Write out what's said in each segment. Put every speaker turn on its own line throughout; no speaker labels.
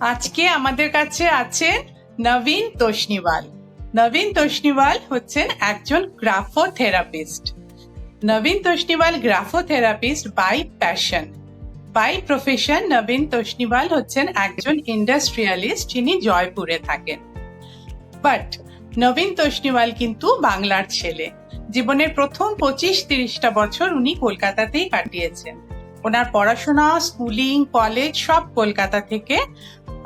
আজকে আমাদের কাছে আছেন নবীন তোষনিওয়াল। নবীন তোষনিওয়াল হচ্ছেন একজন graphotherapist. Nabin Toshniwal graphotherapist by passion. By profession নবীন তোষনিওয়াল হচ্ছেন একজন ইন্ডাস্ট্রিয়ালিস্ট যিনি জয়পুরে থাকেন। বাট নবীন তোষনিওয়াল কিন্তু বাংলার ছেলে। জীবনের প্রথম পঁচিশ তিরিশটা বছর উনি কলকাতাতেই কাটিয়েছেন। ওনার পড়াশোনা, স্কুলিং, কলেজ সব কলকাতা থেকে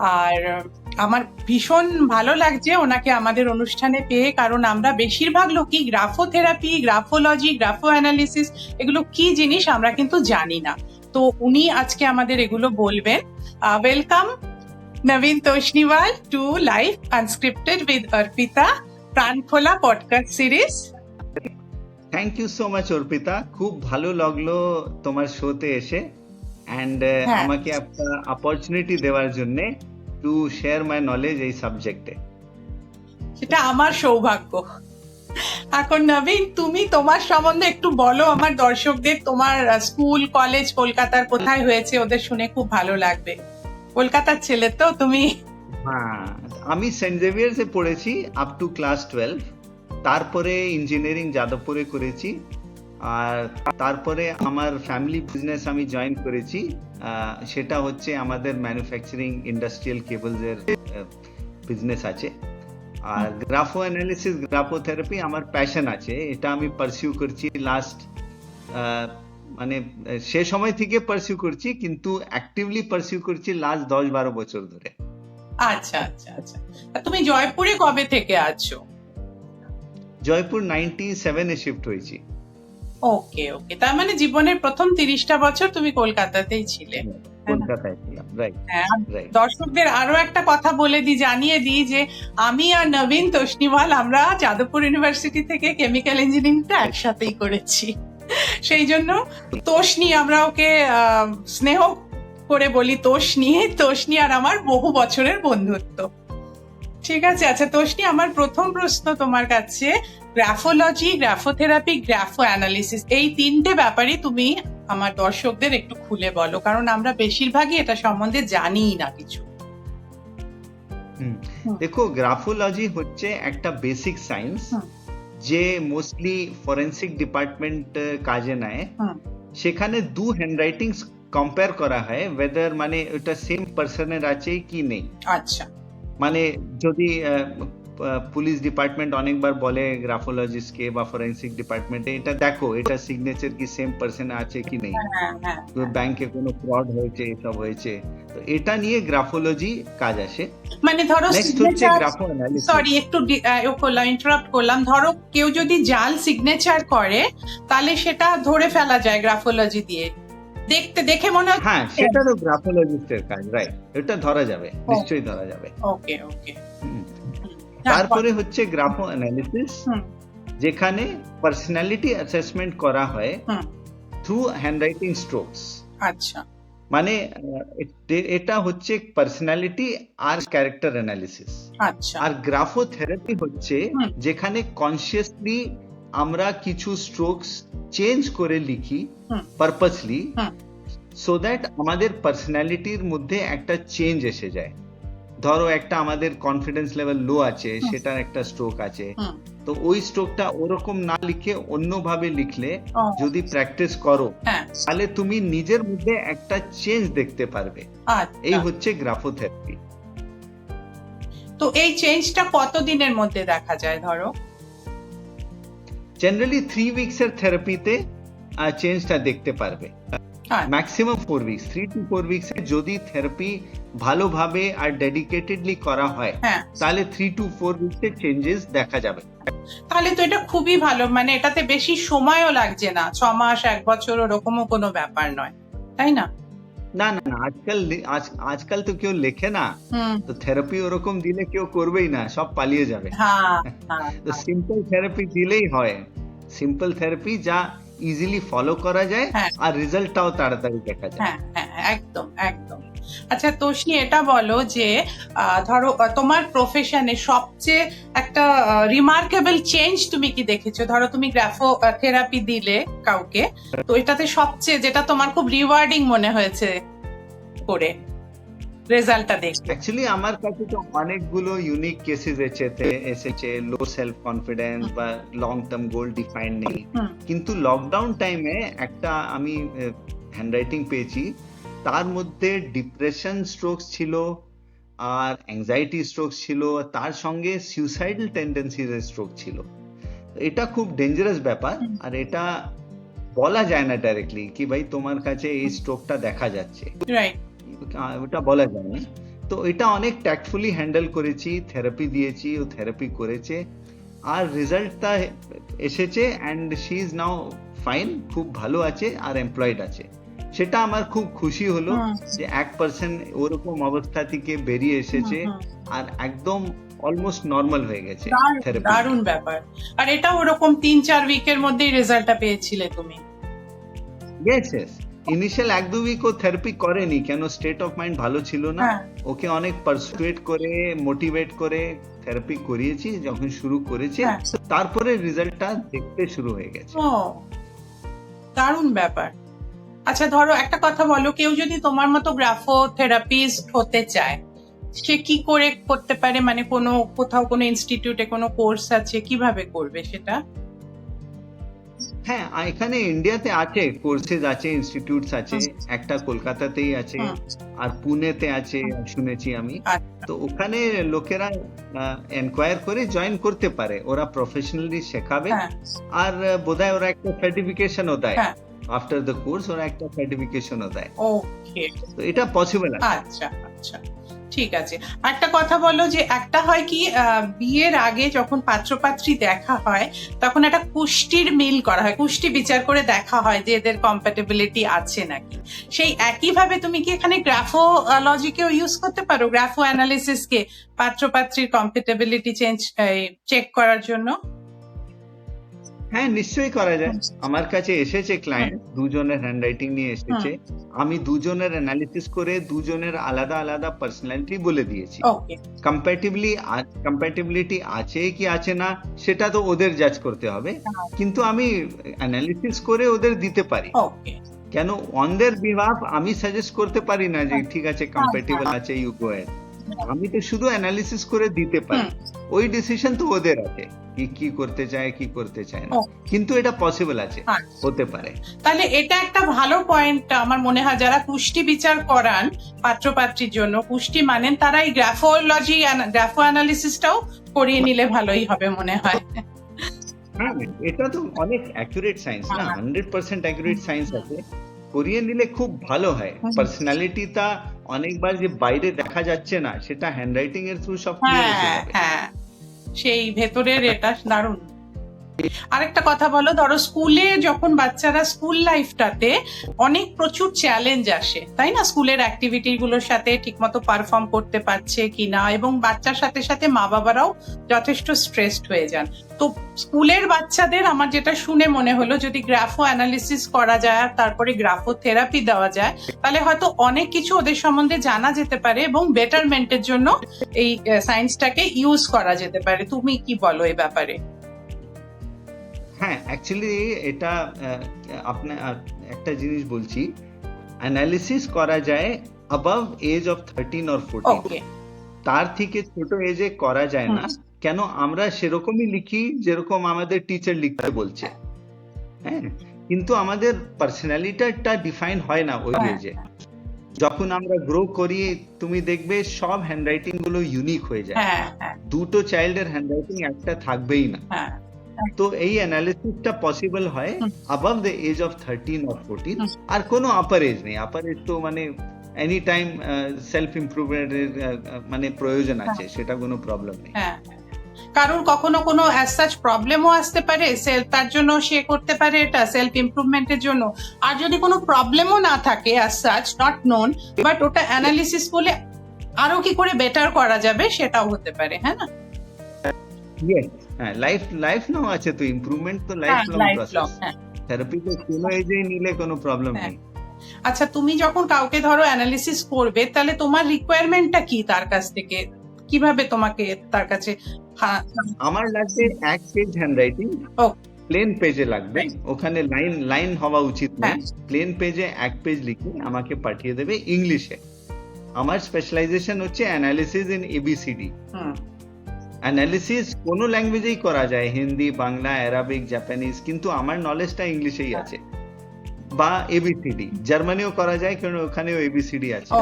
আর আমার ভীষণ ভালো লাগছে ওনাকে আমাদের অনুষ্ঠানে পেয়ে কারণ আমরা বেশিরভাগ লোকই গ্রাফোথেরাপি গ্রাফোলজি গ্রাফো অ্যানালিসিস এগুলো কি জিনিস আমরা কিন্তু জানি না। তো উনি আজকে আমাদের এগুলো বলবেন। Welcome Nabin Toshniwal to life unscripted with Arpita প্রাণখোলা podcast series
thank you so much Arpita. খুব ভালো লাগল তোমার শোতে এসে। অ্যান্ড। আমাকে একটা অপরচুনিটি দেওয়ার জন্য টু শেয়ার মাই নলেজ এই সাবজেক্টে
সেটা আমার সৌভাগ্য। এখন নবীন তুমি তোমার সম্বন্ধে একটু বলো আমার দর্শকদের তোমার স্কুল কলেজ কলকাতার কোথায় হয়েছে ওদের শুনে খুব ভালো লাগবে। কলকাতার ছেলে তো তুমি?
হ্যাঁ আমি সেন্ট জেভিয়ার্সে পড়েছি আপ টু ক্লাস টুয়েলভ তারপরে ইঞ্জিনিয়ারিং যাদবপুরে করেছি আর তারপরে আমার ফ্যামিলি বিজনেস আমি জয়েন করেছি সেটা হচ্ছে আমাদের ম্যানুফ্যাকচারিং ইন্ডাস্ট্রিয়াল কেবলসের বিজনেস আছে। আর গ্রাফো অ্যানালিসিস গ্রাফোথেরাপি আমার প্যাশন আছে এটা আমি পারসিউ করছি লাস্ট মানে সে সময় থেকে পারসিউ করছি কিন্তু অ্যাক্টিভলি পারসিউ করছি লাস্ট দশ বারো বছর ধরে।
আচ্ছা আচ্ছা আচ্ছা। তুমি জয়পুরে কবে থেকে আছো?
জয়পুর নাইনটি সেভেনে শিফট হয়েছি।
ওকে ওকে তার মানে জীবনের প্রথম তিরিশটা বছর তুমি কলকাতাতেই ছিলে
কলকাতায় ছিলাম রাইট
হ্যাঁ দর্শকদের আরও একটা কথা বলে দিই জানিয়ে দিই যে আমি আর নবীন তোষনিওয়াল আমরা যাদবপুর ইউনিভার্সিটি থেকে কেমিক্যাল ইঞ্জিনিয়ারিংটা একসাথেই করেছি। সেই জন্য তোষনি আমরা ওকে আহ, স্নেহ করে বলি তোষনি তোষনি আর আমার বহু বছরের বন্ধুত্ব। ঠিক আছে? আচ্ছা তোষনি আমার প্রথম প্রশ্ন তোমার কাছে গ্রাফোলজি গ্রাফোথেরাপি গ্রাফো অ্যানালিসিস এই তিনটে ব্যাপারে তুমি আমার দর্শকদের একটু খুলে বলো কারণ আমরা বেশিরভাগই এটা সম্বন্ধে জানিই না কিছু।
দেখো গ্রাফোলজি হচ্ছে একটা বেসিক সায়েন্স যে মোস্টলি ফরেন্সিক ডিপার্টমেন্ট কাজে নেয়। সেখানে দু হ্যান্ডরাইটিং কম্পেয়ার করা হয় ওয়েদার মানে ওটা সেম পার্সনের আছে কি নেই।
আচ্ছা।
মানে যদি পুলিশ ডিপার্টমেন্ট অনেকবার বলে গ্রাফোলজিস্টকে বা ফরেন্সিক ডিপার্টমেন্টে এটা দেখো এটা সিগনেচার কি সেম পার্সন আছে কি নেই?
হ্যাঁ হ্যাঁ
ব্যাংকে কোনো ফ্রড হয়েছে এসব হয়েছে। তো এটা নিয়ে গ্রাফোলজি কাজ আসে।
মানে ধরো সরি একটু করলাম ইন্টারাপ্ট করলাম। ধরো কেউ যদি জাল সিগনেচার করে তাহলে সেটা ধরে ফেলা যায় গ্রাফোলজি দিয়ে। দেখতে দেখে মনে হয়
হ্যাঁ সেটা তো গ্রাফোলজিস্টের কাজ রাইট এটা ধরা যাবে নিশ্চয়ই ধরা যাবে।
Okay okay.
তারপরে হচ্ছে গ্রাফো অ্যানালিসিস যেখানে পার্সোনালিটি অ্যাসেসমেন্ট করা হয়। থ্রু হ্যান্ডরাইটিং স্ট্রোকস
আচ্ছা।
মানে এটা হচ্ছে পার্সোনালিটি আর ক্যারেক্টার অ্যানালিসিস।
আচ্ছা।
আর গ্রাফোথেরাপি হচ্ছে যেখানে কনসিয়াসলি আমরা কিছু স্ট্রোকস চেঞ্জ করে লিখি পারপাসলি সো দ্যাট আমাদের পার্সোনালিটির মধ্যে একটা চেঞ্জ এসে যায়। ধরো একটা আমাদের কনফিডেন্স লেভেল লো আছে সেটার একটা স্ট্রোক আছে। তো ওই স্ট্রোকটা ওরকম না লিখে অন্যভাবে লিখলে যদি প্র্যাকটিস করো
হ্যাঁ।
তাহলে তুমি নিজের মধ্যে একটা চেঞ্জ দেখতে পারবে। এই
আচ্ছা
হচ্ছে গ্রাফোথেরাপি
তো এই চেঞ্জটা কত দিনের মধ্যে দেখা যায় ধরো?
জেনারেলি থ্রি উইকস এর থেরাপিতে চেঞ্জটা দেখতে পারবে। Maximum four weeks three to four weeks যদি থেরাপি ভালোভাবে আর ডেডিকেটেডলি করা হয়
হ্যাঁ।
তাহলে থ্রি টু ফোর উইকস এর চেঞ্জেস দেখা যাবে।
তাহলে তো এটা খুবই ভালো মানে এটাতে বেশি সময়ও লাগছে না ছ মাস এক বছর ওরকমও কোনো ব্যাপার নয় তাই না?
না না না আজকাল আজকাল তো কেউ লেখে না তো থেরাপি ওরকম দিলে কেউ করবেই না সব পালিয়ে যাবে।
হ্যাঁ হ্যাঁ
তো সিম্পল থেরাপি দিলেই হয় সিম্পল থেরাপি যা ইজিলি ফলো করা যায়। আর রেজাল্টটাও তাড়াতাড়ি দেখা যায়।
হ্যাঁ হ্যাঁ একদম একদম। আচ্ছা তোষনি এটা বলো যে ধরো তোমার প্রফেশনে সবচেয়ে একটা রিমার্কেবল চেঞ্জ তুমি কি দেখেছ? ধরো তুমি গ্রাফো থেরাপি দিলে কাউকে তো এটাতে সবচেয়ে যেটা তোমার খুব রিওয়ার্ডিং মনে হয়েছে করে রেজাল্টটা দেখলে
অ্যাকচুয়ালি আমার কাছে তো অনেকগুলো ইউনিক কেসেস এসেছে এসেছে লো সেলফ কনফিডেন্স বা লং টার্ম গোল ডিফাইন নেই কিন্তু লকডাউন টাইমে একটা আমি হ্যান্ডরাইটিং পেয়েছি তার মধ্যে ডিপ্রেশন স্ট্রোক ছিল আর অ্যাংজাইটি স্ট্রোক ছিল তার সঙ্গে সুইসাইডাল টেন্ডেন্সির স্ট্রোক ছিল। এটা খুব ডেঞ্জারাস ব্যাপার আর এটা বলা যায় না ডাইরেক্টলি কি ভাই তোমার কাছে এই স্ট্রোকটা দেখা যাচ্ছে। ওটা বলা যায় না। তো এটা অনেক ট্যাক্টফুলি হ্যান্ডেল করেছি থেরাপি দিয়েছি ও থেরাপি করেছে। আর রেজাল্টটা এসেছে and she is now fine খুব ভালো আছে আর এমপ্লয়েড আছে। সেটা আমার খুব খুশি হলো যে এক পার্সেন্ট ওরকম অবস্থা থেকে বেরিয়ে এসেছে আর একদম অলমোস্ট নর্মাল হয়ে গেছে
দারুণ ব্যাপার। আর এটা ওরকম তিন চার উইকের মধ্যেই রেজাল্টটা পেয়েছিলে তুমি।
ইয়েস ইয়েস ইনিশিয়াল এক দু উইক ও থেরাপি করেনি কেন স্টেট অফ মাইন্ড ভালো ছিল না।
হ্যাঁ।
ওকে অনেক পারসুয়েট করে মোটিভেট করে থেরাপি করিয়েছি যখন শুরু করেছে।
হ্যাঁ।
তারপরে রেজাল্টটা দেখতে শুরু হয়ে গেছে।
দারুণ ব্যাপার। আচ্ছা ধরো একটা কথা বলো কেউ যদি তোমার মতো গ্রাফো থেরাপিস্ট হতে চায় সে কি করে করতে পারে? মানে কোনো কোথাও কোনো ইনস্টিটিউটে কোনো কোর্স আছে কীভাবে করবে সেটা?
হ্যাঁ আর এখানে ইন্ডিয়াতে আছে কোর্সেস আছে ইনস্টিটিউটস আছে একটা কলকাতাতেই আছে আর পুনেতে আছে শুনেছি আমি।
আচ্ছা।
তো ওখানে লোকেরা এনকোয়ার করে জয়েন করতে পারে ওরা প্রফেশনালি শেখাবে
হ্যাঁ।
আর বোধহয় ওরা একটা সার্টিফিকেশনও দেয়।
হ্যাঁ।
আফটার দ্য কোর্স ওরা একটা সার্টিফিকেশনও দেয়।
ওকে
তো এটা পসিবল
আচ্ছা আচ্ছা। ঠিক আছে। একটা কথা বলো যে একটা হয় কি বিয়ের আগে যখন পাত্রপাত্রী দেখা হয় তখন একটা পুষ্টির মিল করা হয়। কুষ্টি বিচার করে দেখা হয় যে এদের কম্প্যাটেবিলিটি আছে নাকি। সেই একইভাবে তুমি কি এখানে গ্রাফোলজিকেও ইউজ করতে পারো? গ্রাফো অ্যানালিসিসকে পাত্রপাত্রীর কম্প্যাটেবিলিটি চেঞ্জ চেক করার জন্য?
হ্যাঁ নিশ্চয়ই করা যায়। আমার কাছে এসেছে ক্লায়েন্ট দুজনের হ্যান্ডরাইটিং নিয়ে এসেছে। আমি দুজনের অ্যানালিসিস করে দুজনের আলাদা আলাদা পার্সোনালিটি বলে দিয়েছি। কম্প্যাটিবলি কম্প্যাটিবিলিটি আছে কি আছে না সেটা তো ওদের জাজ করতে হবে। কিন্তু আমি অ্যানালিসিস করে ওদের দিতে পারি। কেন? অন দের বিহাফ আমি সাজেস্ট করতে পারি না যে ঠিক আছে কম্প্যাটিবল আছে ইউ গো আমি তো শুধু অ্যানালিসিস করে দিতে পারি। ওই ডিসিশন তো ওদের আছে কি কি করতে চায় কি করতে চায় না। কিন্তু এটা পসিবল আছে
আচ্ছা
হতে পারে।
তাহলে এটা একটা ভালো পয়েন্ট আমার মনে হয় যারা পুষ্টি বিচার করান পাত্রপাত্রীর জন্য পুষ্টি মানেন তারা এই গ্রাফোলজি গ্রাফো অ্যানালিসিসটাও করিয়ে নিলে ভালোই হবে মনে হয়।
হ্যাঁ এটা তো অনেক অ্যাকুরেট সায়েন্স না?
হ্যাঁ।
হান্ড্রেড পার্সেন্ট অ্যাকুরেট সায়েন্স আছে। করিয়ে নিলে খুব ভালো হয়। পার্সোনালিটিটা অনেকবার যে বাইরে দেখা যাচ্ছে না সেটা হ্যান্ডরাইটিং এর থ্রু সব ক্লিয়ার
হ্যাঁ হ্যাঁ। সেই ভেতরের এটা দারুণ। আরেকটা কথা বলো, ধরো স্কুলে যখন বাচ্চারা স্কুল লাইফটাতে অনেক প্রচুর চ্যালেঞ্জ আসে, তাই না? স্কুলের অ্যাক্টিভিটি গুলোর সাথে ঠিকমতো পারফর্ম করতে পারছে কিনা এবং বাচ্চার সাথে সাথে মা বাবারাও যথেষ্ট স্ট্রেসড হয়ে যান। তো স্কুলের বাচ্চাদের আমার যেটা শুনে মনে হলো, যদি গ্রাফো অ্যানালিসিস করা যায় আর তারপরে গ্রাফো থেরাপি দেওয়া যায়, তাহলে হয়তো অনেক কিছু ওদের সম্বন্ধে জানা যেতে পারে এবং বেটারমেন্টের জন্য এই সায়েন্সটাকে ইউজ করা যেতে পারে। তুমি কি বলো এই ব্যাপারে?
হ্যাঁ অ্যাকচুয়ালি এটা আপনার একটা জিনিস বলছি। অ্যানালিসিস করা যায় above age of thirteen or fourteen তার থেকে ছোট এজে করা যায় না। কেন আমরা সেরকমই লিখি যেরকম আমাদের টিচার লিখতে বলছে। হ্যাঁ কিন্তু আমাদের পার্সোনালিটিটা ডিফাইন হয় না ওই। এজে যখন আমরা গ্রো করি তুমি দেখবে সব হ্যান্ডরাইটিংগুলো ইউনিক হয়ে যায়।
হ্যাঁ হ্যাঁ।
দুটো চাইল্ডের হ্যান্ডরাইটিং একটা থাকবেই না।
হ্যাঁ।
তো এই অ্যানালিসিসটা পসিবল হয়। Above the age of thirteen or fourteen আর কোনো আপার এজ নেই। আপার এজ তো মানে এনি টাইম সেলফ ইমপ্রুভমেন্টের মানে প্রয়োজন আছে সেটা কোনো প্রবলেম নেই।
হ্যাঁ। কারোর কখনো কোনো অ্যাজ সাচ প্রবলেমও আসতে পারে সেলফ তার জন্য সে করতে পারে এটা সেলফ ইমপ্রুভমেন্টের জন্য। আর যদি কোনো প্রবলেমও না থাকে as such not known but ওটা অ্যানালিসিস বলে আরও কি করে বেটার করা যাবে সেটাও হতে পারে হ্যাঁ না?
হ্যাঁ লাইফ লাইফ নাও আছে তো ইমপ্রুভমেন্ট তো লাইফ লং প্রসেস থেরাপি তো কোনো এজে নিলে কোনো প্রবলেম
হ্যাঁ।
নেই।
আচ্ছা তুমি যখন কাউকে ধরো অ্যানালিসিস করবে তাহলে তোমার রিকোয়ারমেন্টটা কি তার কাছ থেকে? কীভাবে তোমাকে তার কাছে
আমার লাগবে এক পেজ হ্যান্ডরাইটিং প্লেন পেজে লাগবে। ওখানে লাইন লাইন হওয়া উচিত
হ্যাঁ।
প্লেন পেজে এক পেজ লিখে আমাকে পাঠিয়ে দেবে ইংলিশে আমার স্পেশালাইজেশন হচ্ছে অ্যানালিসিস ইন এবিসিডি অ্যানালিসিস কোনো ল্যাঙ্গুয়েজেই করা যায় হিন্দি বাংলা অ্যারাবিক জাপানিজ কিন্তু আমার নলেজটা ইংলিশেই আছে। বা এবিসিডি জার্মানিও করা যায় কারণ ওখানেও এবিসিডি আছে।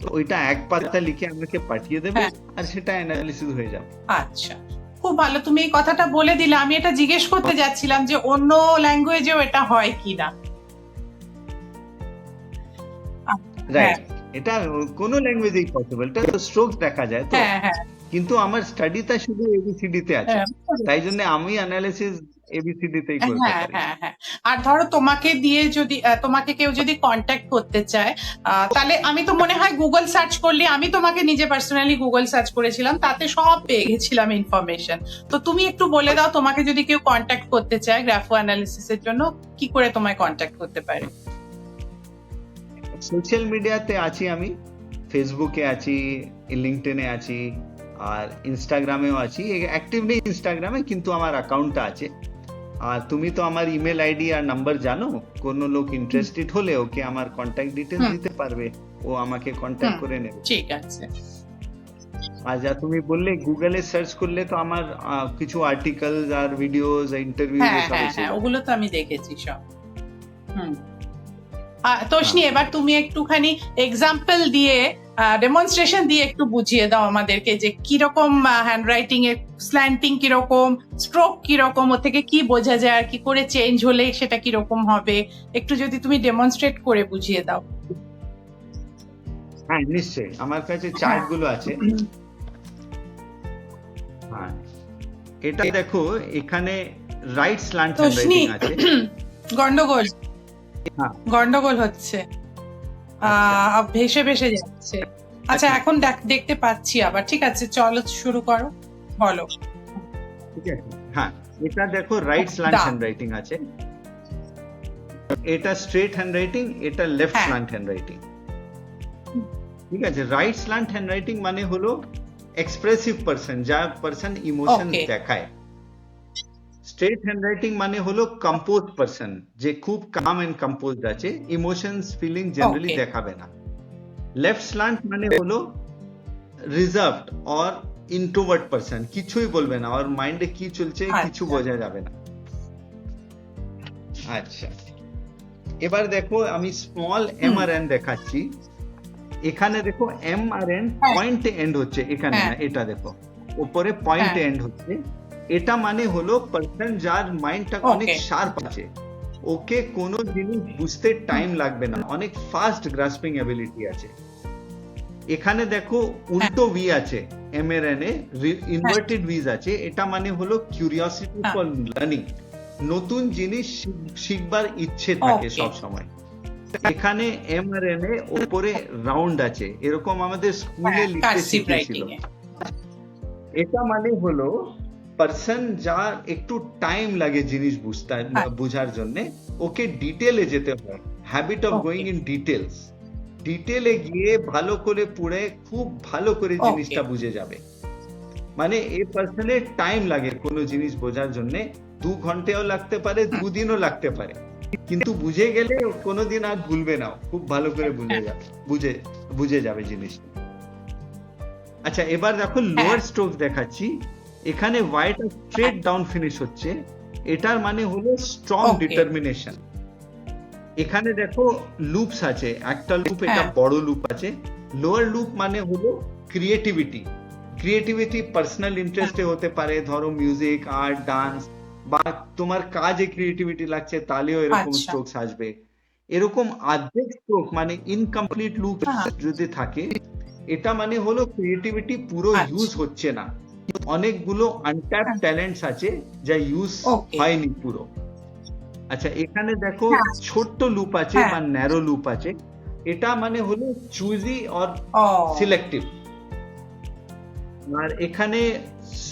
তো ওইটা এক পাতা লিখে আমাকে পাঠিয়ে দেবে
হ্যাঁ।
আর সেটা অ্যানালিসিস হয়ে যাবে।
আচ্ছা। খুব ভালো তুমি এই কথাটা বলে দিলে। আমি এটা জিজ্ঞেস করতে যাচ্ছিলাম যে অন্য ল্যাঙ্গুয়েজেও এটা হয় কিনা
রাইট এটা কোনো ল্যাঙ্গুয়েজেই পসিবল এটা তো স্ট্রোক দেখা যায় তো।
হ্যাঁ হ্যাঁ।
কিন্তু আমার স্টাডিটা শুধু এবিসিডি তে আছে।
হ্যাঁ
তাই জন্য আমি অ্যানালিসিস এবিসিডি তেই করতে
হ্যাঁ
পারি।
হ্যাঁ হ্যাঁ আর ধরো তোমাকে দিয়ে যদি তোমাকে কেউ যদি কন্ট্যাক্ট করতে চায় তাহলে আমি তো মনে হয় গুগল সার্চ করলে আমি তোমাকে নিজে পার্সোনালি গুগল সার্চ করেছিলাম তাতে সব পেয়ে গেছিলাম ইনফরমেশন তো তুমি একটু বলে দাও তোমাকে যদি কেউ কন্ট্যাক্ট করতে চায় গ্রাফো অ্যানালিসিসের জন্য কি করে তোমায় কন্ট্যাক্ট করতে পারে?
সোশ্যাল মিডিয়াতে আছি আমি। ফেসবুকে আছি লিঙ্কডইনে আছি। আর ইনস্টাগ্রামেও আছি। অ্যাক্টিভলি ইনস্টাগ্রামে কিন্তু আমার অ্যাকাউন্টটা আছে। আর তুমি তো আমার ইমেল আইডি আর নাম্বার জানো। কোনো লোক ইন্টারেস্টেড হলে ওকে আমার কন্ট্যাক্ট ডিটেলস দিতে পারবে। ও আমাকে কন্ট্যাক্ট করে নেবে।
ঠিক আছে।
আর যা তুমি বললে গুগলে সার্চ করলে তো আমার কিছু আর্টিকেল আর ভিডিওস ইন্টারভিউ
হ্যাঁ হ্যাঁ
এসে
হ্যাঁ
যাবে।
ওগুলো তো আমি দেখেছি সব। হুম। তোষনি এবার তুমি একটুখানি এক্সাম্পল দিয়ে ডেমনস্ট্রেশন দিয়ে একটু বুঝিয়ে দাও আমাদেরকে যে কীরকম হ্যান্ড রাইটিং এর স্ল্যান্টিং কীরকম স্ট্রোক কীরকম ওর থেকে কি বোঝা যায় আর কি করে চেঞ্জ হলে সেটা কীরকম হবে? একটু যদি তুমি ডেমনস্ট্রেট করে বুঝিয়ে দাও।
হ্যাঁ নিশ্চয়ই। আমার কাছে চার্টগুলো আছে। হ্যাঁ। এটা দেখো এখানে রাইট স্ল্যান্ট হ্যান্ডরাইটিং আছে।
গন্ডগোল।
হ্যাঁ।
গন্ডগোল হচ্ছে। ভেসে ভেসে যাচ্ছে। আচ্ছা
আচ্ছা।
এখন দেখ- দেখতে পাচ্ছি আবার ঠিক আছে? চলো শুরু করো। বলো।
ঠিক আছে। হ্যাঁ এটা দেখো রাইট স্ল্যান্ট
দা।
হ্যান্ডরাইটিং আছে। এটা স্ট্রেট হ্যান্ডরাইটিং এটা লেফট। স্ল্যান্ট হ্যান্ডরাইটিং ঠিক আছে? রাইট স্ল্যান্ট হ্যান্ডরাইটিং মানে হলো এক্সপ্রেসিভ পারসন যা পারসন ইমোশন দেখায়। স্ট্রেট হ্যান্ডরাইটিং মানে হলো কম্পোজ পারসন যে খুব কাম এন্ড কম্পোজড আছে ইমোশনস ফিলিং জেনারেলি দেখাবে না লেফট স্ল্যান্ট মানে হলো রিজার্ভড অর ইন্ট্রোভার্ট পারসন কিছুই বলবে না ওর মাইন্ডে কি চলছে কিছু
আচ্ছা।
বোঝা যাবে না আচ্ছা এবার দেখো আমি স্মল এম আর এন দেখাচ্ছি এখানে দেখো এম আর এন
হ্যাঁ।
পয়েন্টে এন্ড হচ্ছে এখানে
হ্যাঁ।
না এটা দেখো উপরে পয়েন্টে
হ্যাঁ।
এন্ড হচ্ছে এটা মানে হলো পার্সন যার মাইন্ডটা অনেক শার্প আছে। ওকে কোনো জিনিস বুঝতে টাইম লাগবে না। অনেক ফাস্ট গ্রাসপিং এবিলিটি আছে। এখানে দেখো উল্টো ভি আছে এম এর এন এ ইনভার্টেড ভিজ আছে। এটা মানে হলো কিউরিওসিটি
হ্যাঁ।
ফর লার্নিং নতুন জিনিস শিখবার ইচ্ছে থাকে. সব সময়। এখানে এম আর এন এ উপরে রাউন্ড আছে। এরকম আমাদের স্কুলে লিখতে শিখিয়েছিল এটা মানে হলো পার্সন যার একটু টাইম লাগে জিনিস বুঝতে
হ্যাঁ।
বোঝার জন্য ওকে ডিটেলে যেতে হয়। Habit of going in details ডিটেলে গিয়ে ভালো করে পড়ে খুব ভালো করে জিনিসটা বুঝে যাবে। মানে এই পার্সনের টাইম লাগে কোনো জিনিস বোঝার জন্য। দু ঘন্টাও লাগতে পারে দুদিনও লাগতে পারে। কিন্তু বুঝে গেলে কোনোদিন আর ভুলবে না খুব ভালো করে বুঝে যাবে বুঝে বুঝে যাবে জিনিসটা। আচ্ছা এবার দেখো লোয়ার স্ট্রোক দেখাচ্ছি। এখানে হোয়াইট স্ট্রেট ডাউন ফিনিশ হচ্ছে। এটার মানে হলো স্ট্রং ডিটারমিনেশন এখানে দেখো লুপস আছে। একটা লুপ এটা
হ্যাঁ।
বড় লুপ আছে। লোয়ার লুপ মানে হলো ক্রিয়েটিভিটি ক্রিয়েটিভিটি পার্সোনাল ইন্টারেস্টে হতে পারে। ধরো মিউজিক আর্ট ডান্স বা তোমার কাজে ক্রিয়েটিভিটি লাগছে তাহলেও এরকম
আচ্ছা।
স্ট্রোকস আসবে। এরকম আর্ধেক স্ট্রোক মানে ইনকমপ্লিট লুপ
হ্যাঁ।
যদি থাকে এটা মানে হলো ক্রিয়েটিভিটি পুরো
আচ্ছা।
ইউজ হচ্ছে না। অনেকগুলো আনট্যাপ। ট্যালেন্টস আছে যা ইউজ হয়নি পুরো। আচ্ছা এখানে দেখো
হ্যাঁ।
ছোট্ট লুপ আছে
হ্যাঁ।
বা ন্যারো লুপ আছে। এটা মানে হলো চুজি অর সিলেক্টিভ আর এখানে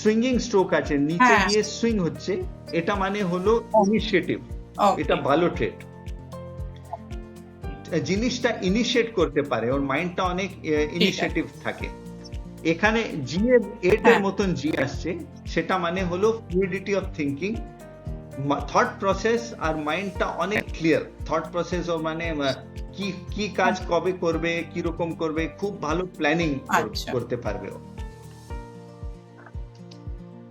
সুইঙ্গিং স্ট্রোক আছে নিচে
হ্যাঁ।
গিয়ে সুইং হচ্ছে। এটা মানে হলো ইনিশিয়েটিভ এটা ভালো ট্রেড জিনিসটা ইনিশিয়েট করতে পারে। ওর মাইন্ডটা অনেক ইনিশিয়েটিভ থাকে। এখানে জি এর এইট এর
হ্যাঁ।
মতন জি আসছে। সেটা মানে হলো fluidity of thinking thought process আর মাইন্ডটা অনেক ক্লিয়ার থট প্রসেস ও মানে কি কি কাজ কবে করবে কি রকম করবে খুব ভালো প্ল্যানিং
আচ্ছা।
করতে পারবে ও।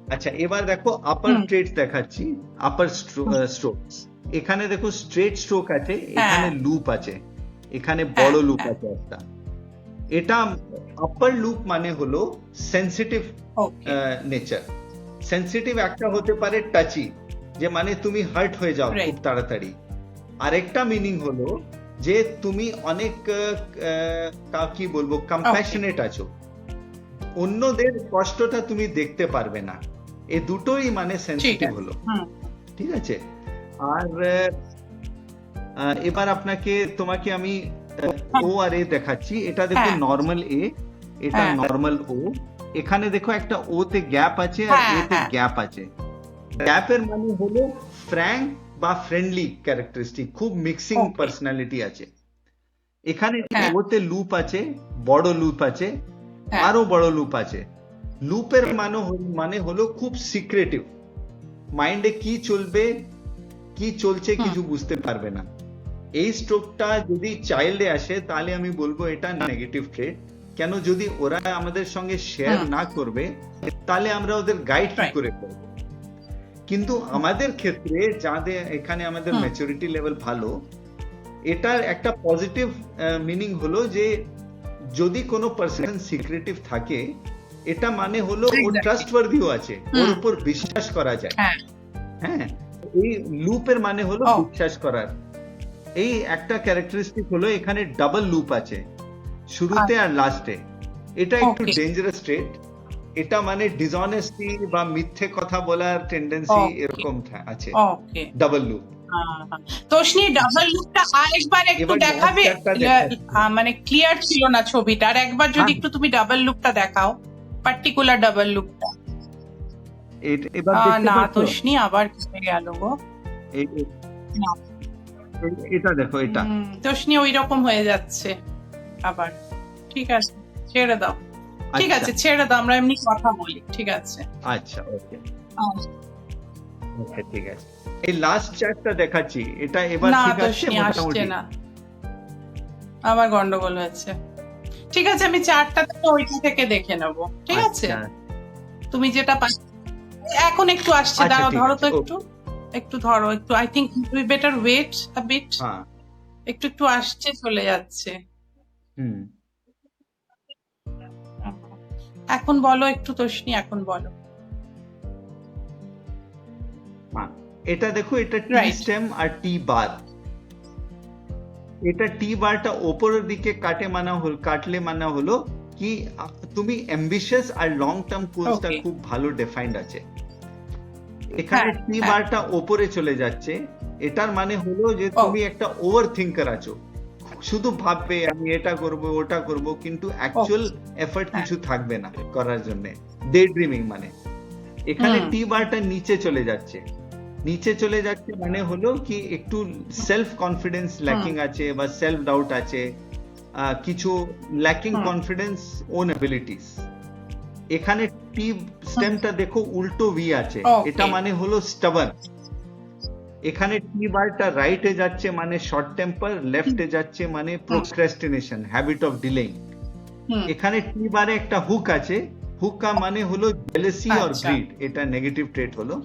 আচ্ছা এবার দেখো আপার। ট্রেড দেখাচ্ছি। আপার স্ট্রোকস এখানে দেখো স্ট্রেট স্ট্রোক আছে এখানে লুপ আছে। এখানে বড়
হ্যাঁ,
লুপ
হ্যাঁ।
আছে একটা। এটা আপার লুপ মানে হলো সেন্সিটিভ নেচার সেন্সিটিভ একটা হতে পারে টাচি যে মানে তুমি হার্ট হয়ে যাও খুব তাড়াতাড়ি। আরেকটা মিনিং হলো যে তুমি অনেক কা- বলব কম্প্যাশনেট আছো। অন্যদের কষ্টটা তুমি দেখতে পারবে না। এ দুটোই মানে সেন্সিটিভ। হলো। ঠিক আছে? আর এবার আপনাকে তোমাকে আমি ও আর এ দেখাচ্ছি এটা দেখো
হ্যাঁ।
নর্মাল এ এটা
হ্যাঁ।
নর্মাল ও এখানে দেখো একটা ও তে গ্যাপ আছে আর
হ্যাঁ,
এ তে
হ্যাঁ।
গ্যাপ আছে গ্যাপের মানে হলো ফ্র্যাঙ্ক বা ফ্রেন্ডলি ক্যারেক্টারিস্টিক খুব মিক্সিং পার্সোনালিটি আছে এখানে
হ্যাঁ।
ওতে লুপ আছে বড় লুপ আছে
হ্যাঁ।
আরও বড় লুপ আছে লুপের মানে মানে হলো খুব সিক্রেটিভ মাইন্ডে কি চলবে কি চলছে কিছু বুঝতে পারবে না এই স্ট্রোকটা যদি চাইল্ডে আসে তাহলে আমি বলব এটা নেগেটিভ ট্রেড কেন যদি ওরা আমাদের সঙ্গে শেয়ার না করবে তাহলে আমরা ওদের গাইড করে করব? কিন্তু আমাদের ক্ষেত্রে যাদের এখানে আমাদের। ম্যাচুরিটি লেভেল ভালো এটার একটা পজিটিভ মিনিং হলো যে যদি কোনো পার্সন সিক্রেটিভ থাকে এটা মানে হলো ও. ট্রাস্টওয়ার্দিও আছে ওর উপর বিশ্বাস করা যায়।
হ্যাঁ।
হ্যাঁ এই লুপের মানে হলো বিশ্বাস করার। এই একটা ক্যারেক্টারিস্টিক হলো এখানে ডাবল লুপ আছে শুরুতে আর লাস্টে এটা একটু ডেঞ্জারাস ট্রেড এটা মানে ডিসঅনেস্টি বা মিথ্যে কথা বলার টেন্ডেন্সি এরকম আছে। ডাবল লুপ
তোষনি ডাবল লুকটা আরেকবার একটু দেখাবে? মানে ক্লিয়ার ছিল না ছবিটা। আর একবার যদি
হ্যাঁ।
একটু তুমি ডাবল লুকটা দেখাও পার্টিকুলার ডাবল লুকটা
এবার
না? তোষনি আবার গেল গো।
এটা দেখো এটা।
তোষনি ওই রকম হয়ে যাচ্ছে। আবার ঠিক আছে ছেড়ে দাও। ঠিক
আচ্ছা,
আছে ছেড়ে দাও আমরা এমনি কথা বলি ঠিক আছে।
আচ্ছা ওকে। ওকে ঠিক আছে। এই লাস্ট দেখাচ্ছি এটা এবার ঠিক আছে?
আসছে না। আবার গন্ডগোল হয়েছে। ঠিক আছে আমি চারটা থেকে ওইটা থেকে দেখে নেব ঠিক আছে?
আচ্ছা,
তুমি যেটা এখন একটু আসছে
আচ্ছা,
দাঁড়াও ধরো তো একটু। একটু ধরো একটু I think we better wait a bit
হ্যাঁ।
একটু একটু আসছে চলে যাচ্ছে।
হুম।
এখন বলো একটু তোষনি এখন বলো।
এটা দেখো এটা টি স্টেম আর টি বার এটা টি বারটা ওপরের দিকে কাটে মানা হল কাটলে মানা হলো কি তুমি অ্যাম্বিশিয়াস আর লং টার্ম গোলসটা খুব ভালো ডিফাইন্ড আছে। এখানে
হ্যাঁ,
টি
হ্যাঁ।
বারটা ওপরে চলে যাচ্ছে। এটার মানে হলো যে. তুমি একটা ওভার থিঙ্কার আছো। শুধু ভাববে আমি এটা করব ওটা করব কিন্তু অ্যাকচুয়াল এফর্ট
হ্যাঁ।
কিছু থাকবে না করার জন্য। ডে ড্রিমিং মানে। এখানে টি বারটা নিচে চলে যাচ্ছে। নিচে চলে যাচ্ছে মানে হলো কি একটু সেলফ কনফিডেন্স ল্যাকিং আছে বা সেলফ ডাউট আছে কিছু ল্যাকিং কনফিডেন্স ওন অ্যাবিলিটিস এখানে টি স্টেমটা দেখো উল্টো ভি আছে। এটা মানে হলো স্টাবান এখানে টি বারটা রাইটে যাচ্ছে মানে শর্ট টেম্পার লেফটে যাচ্ছে মানে প্রোক্রাস্টিনেশন হ্যাবিট অফ ডিলেইং এখানে টি বারে একটা হুক আছে। হুকা মানে হলো জেলেসি অর। গ্রিড এটা নেগেটিভ ট্রেট হলো।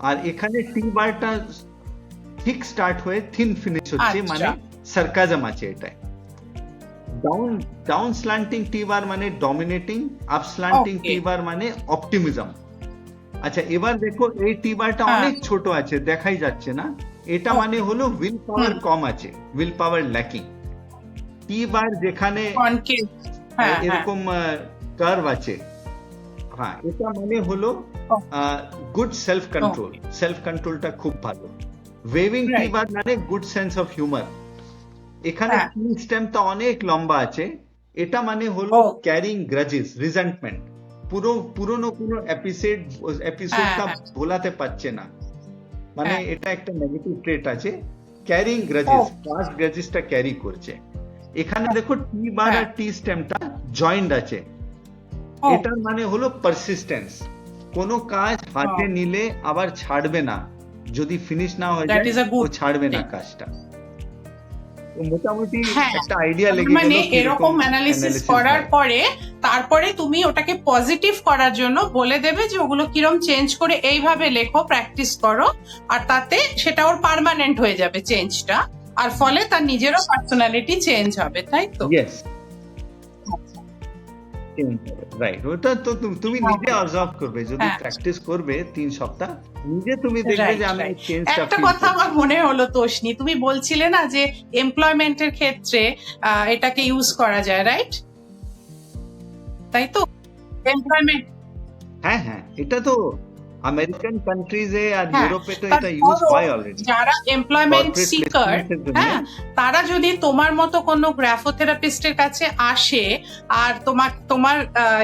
আর এখানে টি বারটা ঠিক স্টার্ট হয়ে থিন ফিনিশ হচ্ছে
আচ্ছা।
মানে সার্কাজম আছে এটায়। Down down slanting T bar মানে dominating up slanting. T bar মানে অপটিমিজম আচ্ছা এবার দেখো এই টি বারটা
হ্যাঁ।
অনেক ছোট আছে দেখাই যাচ্ছে না। এটা মানে হলো উইল পাওয়ার কম আছে উইল পাওয়ার ল্যাকিং টি বার যেখানে
হ্যাঁ হ্যাঁ।
এরকম কার্ভ আছে। হ্যাঁ এটা মানে হলো. গুড সেলফ কন্ট্রোল সেলফ কন্ট্রোলটা খুব ভালো। Waving
Right.
টিবার মানে গুড সেন্স অফ হিউমার এখানে
হ্যাঁ।
টি স্টেমটা অনেক লম্বা আছে। এটা মানে হলো. ক্যারিং গ্রাজেস রিজেন্টমেন্ট পুরো পুরনো কোনো এপিসোড এপিসোডটা
হ্যাঁ,
ভোলাতে পারছে না। মানে
হ্যাঁ।
এটা একটা নেগেটিভ ট্রেট আছে। Carrying grudges. পাস্ট গ্রাজেসটা ক্যারি করছে। এখানে দেখো টি বার আর
হ্যাঁ।
টি স্টেমটা জয়েন্ট আছে এটার মানে হলো পারসিস্টেন্স কোনো কাজ হাতে. নিলে আবার ছাড়বে না। যদি ফিনিশ না হয়ে যায় ও ছাড়বে না কাজটা। মোটামুটি
হ্যাঁ,
একটা আইডিয়া লেগে
মানে এরকম অ্যানালিসিস করার পরে তারপরে তুমি ওটাকে পজিটিভ করার জন্য বলে দেবে যে ওগুলো কিরম চেঞ্জ করে এইভাবে লেখো প্র্যাকটিস করো আর তাতে সেটা ওর পার্মানেন্ট হয়ে যাবে চেঞ্জটা আর ফলে তার নিজেরও পার্সোনালিটি চেঞ্জ হবে তাই তো?
রাইট ওটা তো তুমি- তুমি নিজে অবজার্ভ করবে। যদি
হ্যাঁ।
প্র্যাকটিস করবে তিন সপ্তাহ নিজে তুমি দেখবে যে আমি. চেঞ্জটা
একটা কথা আমার মনে হলো তোষনি তুমি বলছিলে না যে এমপ্লয়মেন্টের ক্ষেত্রে এটাকে ইউজ করা যায় রাইট তাই তো? এমপ্লয়মেন্ট
হ্যাঁ হ্যাঁ এটা তো আমেরিকান কান্ট্রিজে আর
হ্যাঁ,
ইউরোপে তো এটা ইউজ হয় অলরেডি
যারা এমপ্লয়মেন্ট সিকার। হ্যাঁ তারা যদি তোমার মতো কোনো গ্রাফোথেরাপিস্টের কাছে আসে আর তোমার তোমার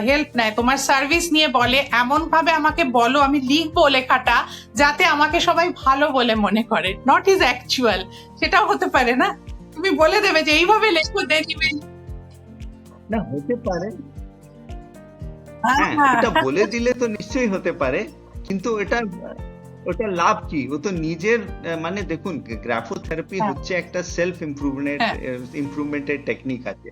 হেল্প নেয় তোমার সার্ভিস নিয়ে বলে এমন ভাবে আমাকে বলো আমি লিখব লেখাটা যাতে আমাকে সবাই ভালো বলে মনে করে। নট ইজ অ্যাকচুয়াল সেটাও হতে পারে না? তুমি বলে দেবে যে এইভাবে লেখো দেখবে
না হতে পারে।
হ্যাঁ,
হ্যাঁ
হ্যাঁ,
এটা বলে দিলে তো নিশ্চয়ই হতে পারে। কিন্তু এটা ওটা লাভ কি ও তো নিজের মানে দেখুন গ্রাফোথেরাপি
হ্যাঁ।
হচ্ছে একটা সেলফ ইমপ্রুভমেন্ট ইম্প্রুভমেন্টের টেকনিক আছে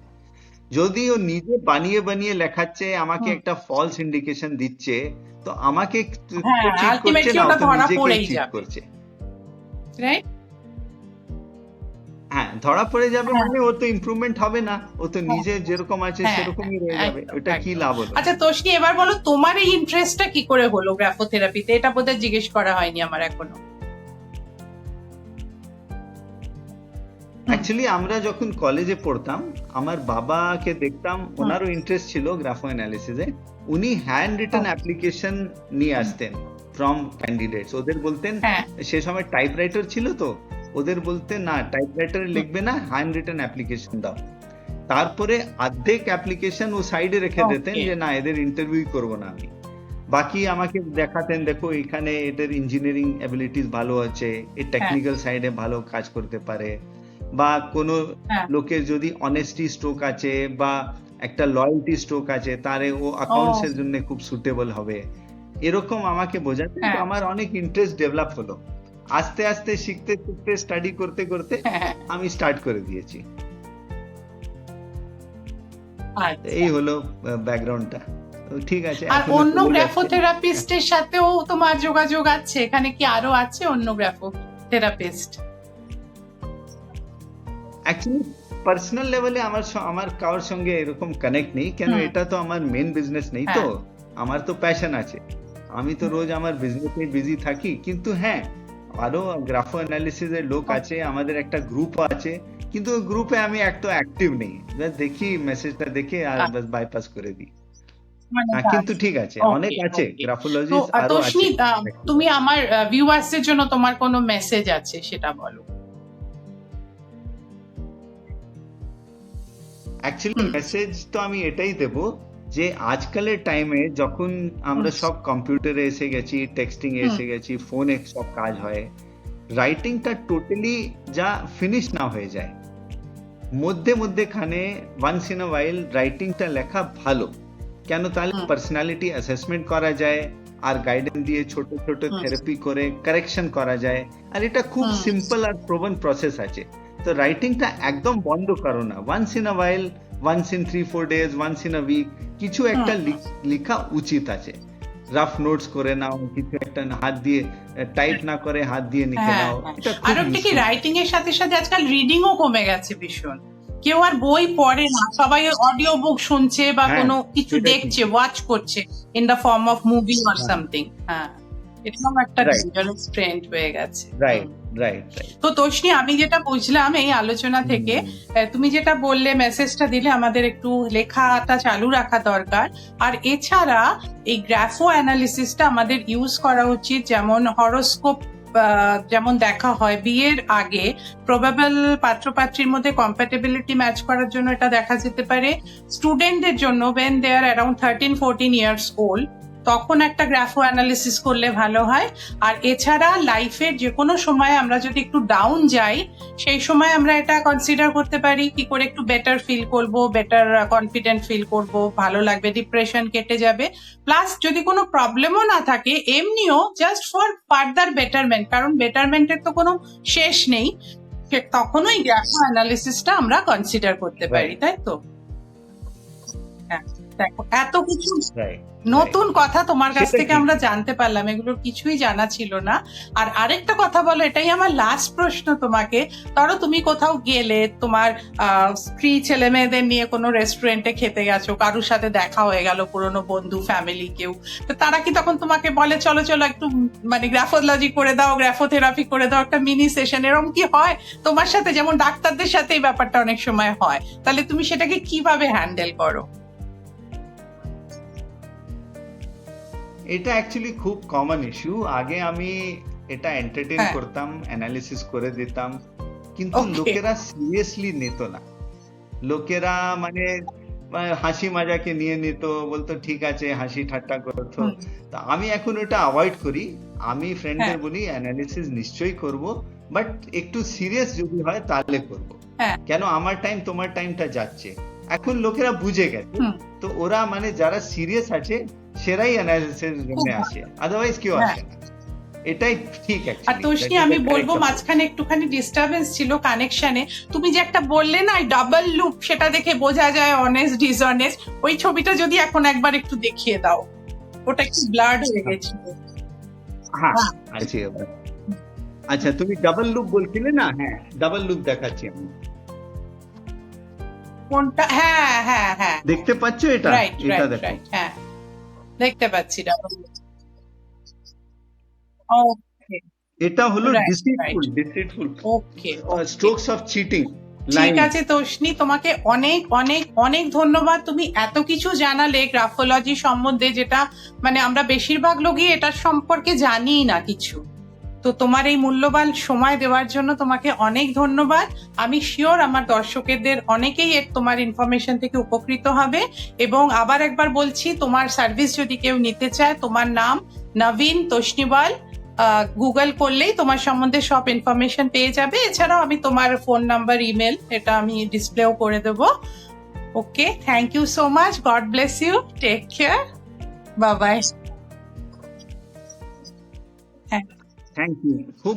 যদি ও নিজে বানিয়ে বানিয়ে লেখাচ্ছে আমাকে একটা ফলস ইন্ডিকেশন দিচ্ছে তো আমাকে ঠিক
হ্যাঁ,
করছে না ও
ঠিক।
করছে
right?
হ্যাঁ ধরা পড়ে যাবে
হ্যাঁ।
মানে ও তো ইমপ্রুভমেন্ট হবে না। ও তো
হ্যাঁ।
নিজে যেরকম আছে সেরকমই রয়ে যাবে। ওটা কি লাভ হলো?
আচ্ছা তোষনি এবার বলো তোমার এই ইন্টারেস্টটা কি করে হলো গ্রাফোথেরাপিতে? এটা বোধহয় জিজ্ঞেস করা হয়নি আমার এখনও।
অ্যাকচুয়ালি আমরা যখন কলেজে পড়তাম আমার বাবাকে দেখতাম ওনারও ইন্টারেস্ট ছিল গ্রাফো অ্যানালিসিসে উনি হ্যান্ড রিটার্ন অ্যাপ্লিকেশন নিয়ে আসতেন ফ্রম ক্যান্ডিডেটস ওদের বলতেন সে সময় টাইপরাইটার ছিল তো ওদের বলতেন না টাইপরাইটারে লিখবে না হ্যান্ড রিটার্ন অ্যাপ্লিকেশন দাও। তারপরে অর্ধেক অ্যাপ্লিকেশন ও সাইডে রেখে দিতেন যে না এদের ইন্টারভিউ করব না আমি। বাকি আমাকে দেখাতেন দেখো এখানে এদের ইঞ্জিনিয়ারিং অ্যাবিলিটিস ভালো আছে এ টেকনিক্যাল সাইডে ভালো কাজ করতে পারে। বা কোনো
হ্যাঁ।
লোকের যদি অনেস্টি স্ট্রোক আছে বা একটা লয়্যালটি স্ট্রোক আছে তারে ও অ্যাকাউন্টস এর জন্য খুব সুটেবল হবে। এরকম আমাকে বোঝাতে
হ্যাঁ।
আমার অনেক ইন্টারেস্ট ডেভেলপ হলো। আস্তে আস্তে শিখতে শিখতে স্টাডি করতে করতে
হ্যাঁ,
আমি স্টার্ট করে দিয়েছি।
আচ্ছা।
এই হলো ব্যাকগ্রাউন্ডটা ঠিক আছে
আর অন্য গ্রাফোথেরাপিস্টের সাথেও তোমার যোগাযোগ আছে? এখানে কি আরও আছে অন্য গ্রাফোথেরাপিস্ট
অ্যাকচুয়ালি পার্সোনাল লেভেলে আমার আমার কারোর সঙ্গে এরকম কানেক্ট নেই কেন এটা তো আমার মেন বিজনেস নেই তো। আমার তো প্যাশন আছে। আমি তো রোজ আমার বিজনেসে বিজি থাকি কিন্তু হ্যাঁ আরও গ্রাফো অ্যানালিসিস এর লোক আছে আমাদের একটা গ্রুপ আছে কিন্তু গ্রুপে আমি এত অ্যাক্টিভ নেই। দেখি মেসেজটা দেখে আর
আচ্ছা।
বাস বাইপাস করে দিই।
মানে
কিন্তু ঠিক আছে অনেক আছে গ্রাফোলজিস্ট আরও আছে।
তুমি আমার ভিউয়ার্সের জন্য তোমার কোনো মেসেজ আছে সেটা বলো।
অ্যাকচুয়ালি মেসেজ তো আমি এটাই দেব যে আজকালের টাইমে যখন আমরা সব কম্পিউটারে এসে গেছি টেক্সটিং এ এসে গেছি ফোনে সব কাজ হয় রাইটিংটা টোটালি যা ফিনিশ না হয়ে যায়। মধ্যে মধ্যেখানে ওয়ান্স ইন আ ওয়াইল রাইটিংটা লেখা ভালো। কেন তাহলে পার্সোনালিটি অ্যাসেসমেন্ট করা যায় আর গাইডেন্স দিয়ে ছোট ছোট থেরাপি করে কারেকশন করা যায়। আর এটা খুব সিম্পল আর প্রবন প্রসেস আছে। তো রাইটিংটা একদম বন্ধ করো না। Once in a while once in three four days once in a week কিছু একটা লেখা উচিত আছে। রাফ নোটস করে নাও কিছু একটা হাত দিয়ে টাইপ না করে হাত দিয়ে লিখে
হ্যাঁ,
নাও।
হ্যাঁ। আর কি রাইটিং এর সাথে সাথে আজকাল রিডিংও কমে গেছে ভীষণ। কেউ আর বই পড়ে না সবাই অডিও বুক শুনছে বা
হ্যাঁ,
কোনো কিছু দেখছে ওয়াচ করছে in the form of movie or something হ্যাঁ। এরকম একটা. ডেঞ্জারাস ট্রেন্ড হয়ে গেছে।
রাইট। রাইট
তো তোষনি আমি যেটা বুঝলাম এই আলোচনা থেকে তুমি যেটা বললে মেসেজটা দিলে আমাদের একটু লেখাটা চালু রাখা দরকার। আর এছাড়া এই গ্রাফো অ্যানালিসিসটা আমাদের ইউজ করা উচিত যেমন হরোস্কোপ যেমন দেখা হয় বিয়ের আগে প্রবাবল পাত্রপাত্রীর মধ্যে কম্প্যাটেবিলিটি ম্যাচ করার জন্য এটা দেখা যেতে পারে। স্টুডেন্টদের জন্য when they are around thirteen fourteen years old তখন একটা গ্রাফো অ্যানালিসিস করলে ভালো হয়। আর এছাড়া লাইফের যে কোনো সময় আমরা যদি একটু ডাউন যাই সেই সময় আমরা এটা কনসিডার করতে পারি কি করে একটু বেটার ফিল করব বেটার কনফিডেন্ট ফিল করব ভালো লাগবে ডিপ্রেশন কেটে যাবে। প্লাস যদি কোনো প্রবলেমও না থাকে এমনিও জাস্ট ফর ফার্দার বেটারমেন্ট কারণ বেটারমেন্টের তো কোনো শেষ নেই তখনই গ্রাফো অ্যানালিসিসটা আমরা কনসিডার করতে পারি তাই তো? হ্যাঁ, এত কিছু নতুন কথা তোমার কাছ থেকে আমরা জানতে পারলাম এগুলোর কিছুই জানা ছিল না। আর আরেকটা কথা বলো এটাই আমার লাস্ট প্রশ্ন তোমাকে। ধরো তুমি কোথাও গেলে তোমার স্ত্রী ছেলে মেয়েদের নিয়ে কোনো রেস্টুরেন্টে খেতে গেছো কারুর সাথে দেখা হয়ে গেল পুরনো বন্ধু ফ্যামিলি কেউ। তো তারা কি তখন তোমাকে বলে চলো চলো একটু মানে গ্রাফোলজি করে দাও গ্রাফোথেরাপি করে দাও একটা মিনি সেশন এরকম কি হয়? তোমার সাথে যেমন ডাক্তারদের সাথে এই ব্যাপারটা অনেক সময় হয়। তাহলে তুমি সেটাকে কীভাবে হ্যান্ডেল করো?
এটা অ্যাকচুয়ালি খুব কমন ইস্যু আগে আমি এটা এন্টারটেইন
হ্যাঁ।
করতাম অ্যানালিসিস করে দিতাম কিন্তু লোকেরা সিরিয়াসলি নিত না লোকেরা মানে হাসি মজাকে নিয়ে নিত বলতো ঠিক আছে হাসি ঠাট্টা করতো। তা আমি এখন ওটা অ্যাভয়েড করি আমি ফ্রেন্ডদের
হ্যাঁ।
বলি অ্যানালিসিস নিশ্চয়ই করব বাট একটু সিরিয়াস যদি হয় তাহলে করব
হ্যাঁ।
কেন আমার টাইম তোমার টাইমটা যাচ্ছে এখন লোকেরা বুঝে গেছে। তো ওরা মানে যারা সিরিয়াস আছে সেরাই অ্যানালিসিস
ভালো।
আসে। আদারওয়াইজ কেউ
হ্যাঁ।
আসে না। এটাই ঠিক
আর. তোষনি আমি বলব মাঝখানে একটুখানি ডিস্টারবেন্স ছিল কানেকশনে তুমি যে একটা বললে না ডাবল লুপ সেটা দেখে বোঝা যায় অনেস্ট ডিসঅনেস্ট ওই ছবিটা যদি এখন একবার একটু দেখিয়ে দাও। ওটা একটু ব্লাড হয়ে গেছিল?
হ্যাঁ আছে এবার। আচ্ছা তুমি ডাবল লুপ বলছিলে না? হ্যাঁ ডাবল লুপ দেখাচ্ছি আমি।
কোনটা? হ্যাঁ হ্যাঁ হ্যাঁ।
দেখতে পাচ্ছ এটা?
রাইট
এটা
রাইট
দেখো।
রাইট হ্যাঁ। দেখতে পাচ্ছি ওকে
এটা হলো deceitful deceitful
okay
strokes of cheating
ঠিক আছে তোষনি তোমাকে অনেক অনেক অনেক ধন্যবাদ। তুমি এত কিছু জানালে গ্রাফোলজি সম্বন্ধে যেটা মানে আমরা বেশিরভাগ লোকই এটার সম্পর্কে জানিই না কিছু। তো তোমার এই মূল্যবান সময় দেওয়ার জন্য তোমাকে অনেক ধন্যবাদ। আমি শিওর আমার দর্শকদের অনেকেই এর তোমার ইনফরমেশন থেকে উপকৃত হবে এবং আবার একবার বলছি, তোমার সার্ভিস যদি কেউ নিতে চায়, তোমার নাম নবীন তোষনিওয়াল গুগল করলেই তোমার সম্বন্ধে সব ইনফরমেশন পেয়ে যাবে। এছাড়াও আমি তোমার ফোন নাম্বার ইমেল এটা আমি ডিসপ্লেও করে দেব। Okay thank you so much god bless you take care Babai
thank you খুব